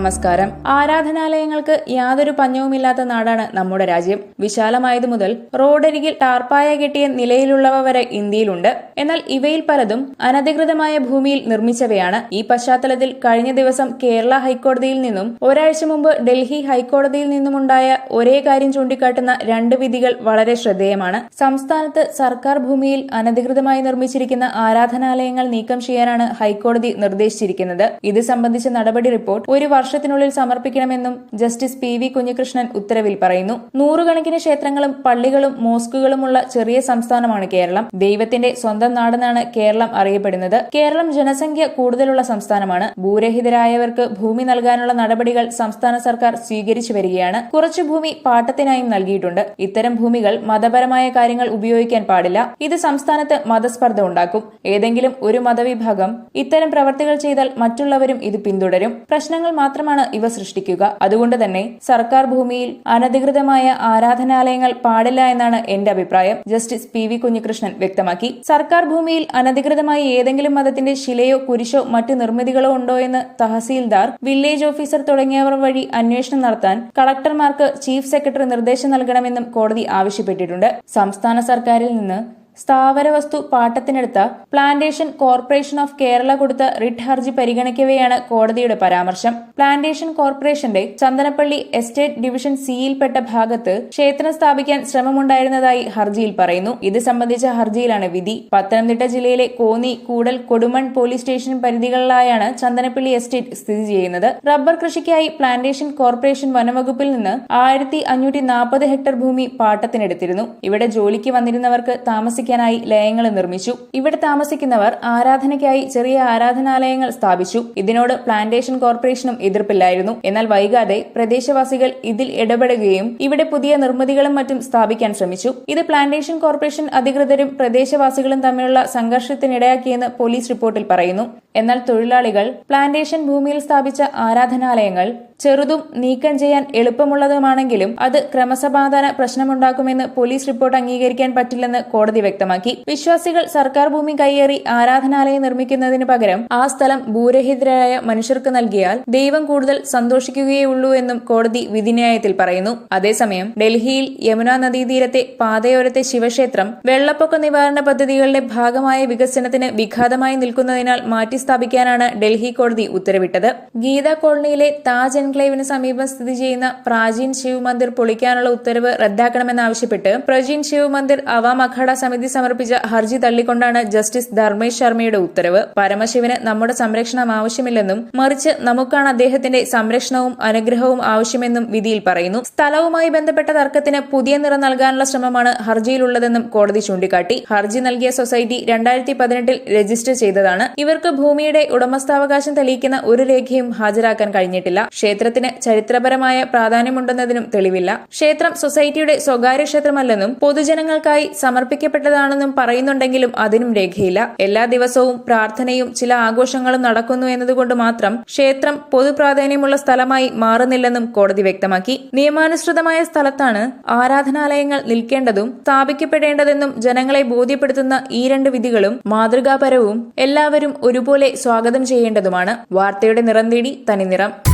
നമസ്കാരം. ആരാധനാലയങ്ങൾക്ക് യാതൊരു പഞ്ഞവുമില്ലാത്ത നാടാണ് നമ്മുടെ രാജ്യം. വിശാലമായതു മുതൽ റോഡരികിൽ ടാർപ്പായ കെട്ടിയ നിലയിലുള്ളവ വരെ ഇന്ത്യയിലുണ്ട്. എന്നാൽ ഇവയിൽ പലതും അനധികൃതമായ ഭൂമിയിൽ നിർമ്മിച്ചവയാണ്. ഈ പശ്ചാത്തലത്തിൽ കഴിഞ്ഞ ദിവസം കേരള ഹൈക്കോടതിയിൽ നിന്നും ഒരാഴ്ച മുമ്പ് ഡൽഹി ഹൈക്കോടതിയിൽ നിന്നുമുണ്ടായ ഒരേ കാര്യം ചൂണ്ടിക്കാട്ടുന്ന രണ്ട് വിധികൾ വളരെ ശ്രദ്ധേയമാണ്. സംസ്ഥാനത്ത് സർക്കാർ ഭൂമിയിൽ അനധികൃതമായി നിർമ്മിച്ചിരിക്കുന്ന ആരാധനാലയങ്ങൾ നീക്കം ചെയ്യാനാണ് ഹൈക്കോടതി നിർദ്ദേശിച്ചിരിക്കുന്നത്. ഇത് സംബന്ധിച്ച നടപടി റിപ്പോർട്ട് ഒരു വർഷത്തിനുള്ളിൽ സമർപ്പിക്കണമെന്നും ജസ്റ്റിസ് പി വി കുഞ്ഞികൃഷ്ണൻ ഉത്തരവിൽ പറയുന്നു. നൂറുകണക്കിന് ക്ഷേത്രങ്ങളും പള്ളികളും മോസ്കുകളുമുള്ള ചെറിയ സംസ്ഥാനമാണ് കേരളം. ദൈവത്തിന്റെ സ്വന്തം നാടെന്നാണ് കേരളം അറിയപ്പെടുന്നത്. കേരളം ജനസംഖ്യ കൂടുതലുള്ള സംസ്ഥാനമാണ്. ഭൂരഹിതരായവർക്ക് ഭൂമി നൽകാനുള്ള നടപടികൾ സംസ്ഥാന സർക്കാർ സ്വീകരിച്ചു വരികയാണ്. കുറച്ചു ഭൂമി പാട്ടത്തിനായും നൽകിയിട്ടുണ്ട്. ഇത്തരം ഭൂമികൾ മതപരമായ കാര്യങ്ങൾ ഉപയോഗിക്കാൻ പാടില്ല. ഇത് സംസ്ഥാനത്ത് മതസ്പർദ്ധ ഉണ്ടാക്കും. ഏതെങ്കിലും ഒരു മതവിഭാഗം ഇത്തരം പ്രവർത്തികൾ ചെയ്താൽ മറ്റുള്ളവരും ഇത് പിന്തുടരും. പ്രശ്നങ്ങൾ മാത്രമാണ് ഇവ സൃഷ്ടിക്കുക. അതുകൊണ്ട് തന്നെ സർക്കാർ ഭൂമിയിൽ അനധികൃതമായ ആരാധനാലയങ്ങൾ പാടില്ല എന്നാണ് എന്റെ അഭിപ്രായം. ജസ്റ്റിസ് പി വി കുഞ്ഞികൃഷ്ണൻ വ്യക്തമാക്കി. സർക്കാർ ഭൂമിയിൽ അനധികൃതമായി ഏതെങ്കിലും മതത്തിന്റെ ശിലയോ കുരിശോ മറ്റു നിർമ്മിതികളോ ഉണ്ടോ എന്ന് തഹസീൽദാർ വില്ലേജ് ഓഫീസർ തുടങ്ങിയവർ വഴി അന്വേഷണം നടത്താൻ കളക്ടർമാർക്ക് ചീഫ് സെക്രട്ടറി നിർദ്ദേശം നൽകണമെന്നും കോടതി ആവശ്യപ്പെട്ടിട്ടുണ്ട്. സംസ്ഥാന സർക്കാരിൽ നിന്ന് സ്ഥാവര വസ്തു പാട്ടത്തിനെടുത്ത പ്ലാന്റേഷൻ കോർപ്പറേഷൻ ഓഫ് കേരള കൊടുത്ത റിട്ട് ഹർജി പരിഗണിക്കവെയാണ് കോടതിയുടെ പരാമർശം. പ്ലാന്റേഷൻ കോർപ്പറേഷന്റെ ചന്ദനപ്പള്ളി എസ്റ്റേറ്റ് ഡിവിഷൻ സിയിൽപ്പെട്ട ഭാഗത്ത് ക്ഷേത്രം സ്ഥാപിക്കാൻ ശ്രമമുണ്ടായിരുന്നതായി ഹർജിയിൽ പറയുന്നു. ഇത് സംബന്ധിച്ച ഹർജിയിലാണ് വിധി. പത്തനംതിട്ട ജില്ലയിലെ കോന്നി കൂടൽ കൊടുമൺ പോലീസ് സ്റ്റേഷൻ പരിധികളിലായാണ് ചന്ദനപ്പള്ളി എസ്റ്റേറ്റ് സ്ഥിതി ചെയ്യുന്നത്. റബ്ബർ കൃഷിക്കായി പ്ലാന്റേഷൻ കോർപ്പറേഷൻ വനവകുപ്പിൽ നിന്ന് ആയിരത്തി ഹെക്ടർ ഭൂമി പാട്ടത്തിനെടുത്തിരുന്നു. ഇവിടെ ജോലിക്ക് വന്നിരുന്നവർക്ക് താമസിക്കാനായി ലയങ്ങൾ നിർമ്മിച്ചു. ഇവിടെ താമസിക്കുന്നവർ ആരാധനയ്ക്കായി ചെറിയ ആരാധനാലയങ്ങൾ സ്ഥാപിച്ചു. ഇതിനോട് പ്ലാന്റേഷൻ കോർപ്പറേഷനും എതിർപ്പില്ലായിരുന്നു. എന്നാൽ വൈകാതെ പ്രദേശവാസികൾ ഇതിൽ ഇടപെടുകയും ഇവിടെ പുതിയ നിർമ്മിതികളും മറ്റും സ്ഥാപിക്കാൻ ശ്രമിച്ചു. ഇത് പ്ലാന്റേഷൻ കോർപ്പറേഷൻ അധികൃതരും പ്രദേശവാസികളും തമ്മിലുള്ള സംഘർഷത്തിനിടയാക്കിയെന്ന് പോലീസ് റിപ്പോർട്ടിൽ പറയുന്നു. എന്നാൽ തൊഴിലാളികൾ പ്ലാന്റേഷൻ ഭൂമിയിൽ സ്ഥാപിച്ച ആരാധനാലയങ്ങൾ ചെറുതും നീക്കം ചെയ്യാൻ എളുപ്പമുള്ളതുമാണെങ്കിലും അത് ക്രമസമാധാന പ്രശ്നമുണ്ടാക്കുമെന്ന് പോലീസ് റിപ്പോർട്ട് അംഗീകരിക്കാൻ പറ്റില്ലെന്ന് കോടതി വ്യക്തമാക്കി. വിശ്വാസികൾ സർക്കാർ ഭൂമി കൈയേറി ആരാധനാലയം നിർമ്മിക്കുന്നതിന് പകരം ആ സ്ഥലം ഭൂരഹിതരായ മനുഷ്യർക്ക് നൽകിയാൽ ദൈവം കൂടുതൽ സന്തോഷിക്കുകയുള്ളൂ എന്നും കോടതി വിധിന്യായത്തിൽ പറയുന്നു. അതേസമയം ഡൽഹിയിൽ യമുന നദീതീരത്തെ പാതയോരത്തെ ശിവക്ഷേത്രം വെള്ളപ്പൊക്ക നിവാരണ പദ്ധതികളുടെ ഭാഗമായ വികസനത്തിന് വിഘാതമായി നിൽക്കുന്നതിനാൽ മാറ്റിസ്ഥാപിക്കാനാണ് ഡൽഹി കോടതി ഉത്തരവിട്ടത്. ഗീത കോളനിയിലെ താജ് എൻക്ലേവിന് സമീപം സ്ഥിതി ചെയ്യുന്ന പ്രാചീൻ ശിവ് മന്ദിർ പൊളിക്കാനുള്ള ഉത്തരവ് റദ്ദാക്കണമെന്നാവശ്യപ്പെട്ട് പ്രജീൻ ശിവ് മന്ദിർ അവാം അഖാഡ സമിതി സമർപ്പിച്ച ഹർജി തള്ളിക്കൊണ്ടാണ് ജസ്റ്റിസ് ധർമ്മേഷ് ശർമ്മയുടെ ഉത്തരവ്. പരമശിവന് നമ്മുടെ സംരക്ഷണം ആവശ്യമില്ലെന്നും മറിച്ച് നമുക്കാണ് അദ്ദേഹത്തിന്റെ സംരക്ഷണവും അനുഗ്രഹവും ആവശ്യമെന്നും വിധിയിൽ പറയുന്നു. സ്ഥലവുമായി ബന്ധപ്പെട്ട തർക്കത്തിന് പുതിയ നിറം നൽകാനുള്ള ശ്രമമാണ് ഹർജിയിലുള്ളതെന്നും കോടതി ചൂണ്ടിക്കാട്ടി. ഹർജി നൽകിയ സൊസൈറ്റി രണ്ടായിരത്തി പതിനെട്ടിൽ രജിസ്റ്റർ ചെയ്തതാണ്. ഇവർക്ക് ഭൂമിയുടെ ഉടമസ്ഥാവകാശം തെളിയിക്കുന്ന ഒരു രേഖയും ഹാജരാക്കാൻ കഴിഞ്ഞിട്ടില്ല. ക്ഷേത്രത്തിന് ചരിത്രപരമായ പ്രാധാന്യമുണ്ടെന്നതിനും തെളിവില്ല. ക്ഷേത്രം സൊസൈറ്റിയുടെ സ്വകാര്യ ക്ഷേത്രമല്ലെന്നും പൊതുജനങ്ങൾക്കായി സമർപ്പിക്കപ്പെട്ടതാണെന്നും പറയുന്നുണ്ടെങ്കിലും അതിനും രേഖയില്ല. എല്ലാ ദിവസവും പ്രാർത്ഥനയും ചില ആഘോഷങ്ങളും നടക്കുന്നു എന്നതുകൊണ്ട് മാത്രം ക്ഷേത്രം പൊതുപ്രാധാന്യമുള്ള സ്ഥലമായി മാറുന്നില്ലെന്നും കോടതി വ്യക്തമാക്കി. നിയമാനുസൃതമായ സ്ഥലത്താണ് ആരാധനാലയങ്ങൾ നിൽക്കേണ്ടതും സ്ഥാപിക്കപ്പെടേണ്ടതെന്നും ജനങ്ങളെ ബോധ്യപ്പെടുത്തുന്ന ഈ രണ്ട് വിധികളും മാതൃകാപരവും എല്ലാവരും ഒരുപോലെ സ്വാഗതം ചെയ്യേണ്ടതുമാണ്. വാർത്തയുടെ നിറം തേടി തനി നിറം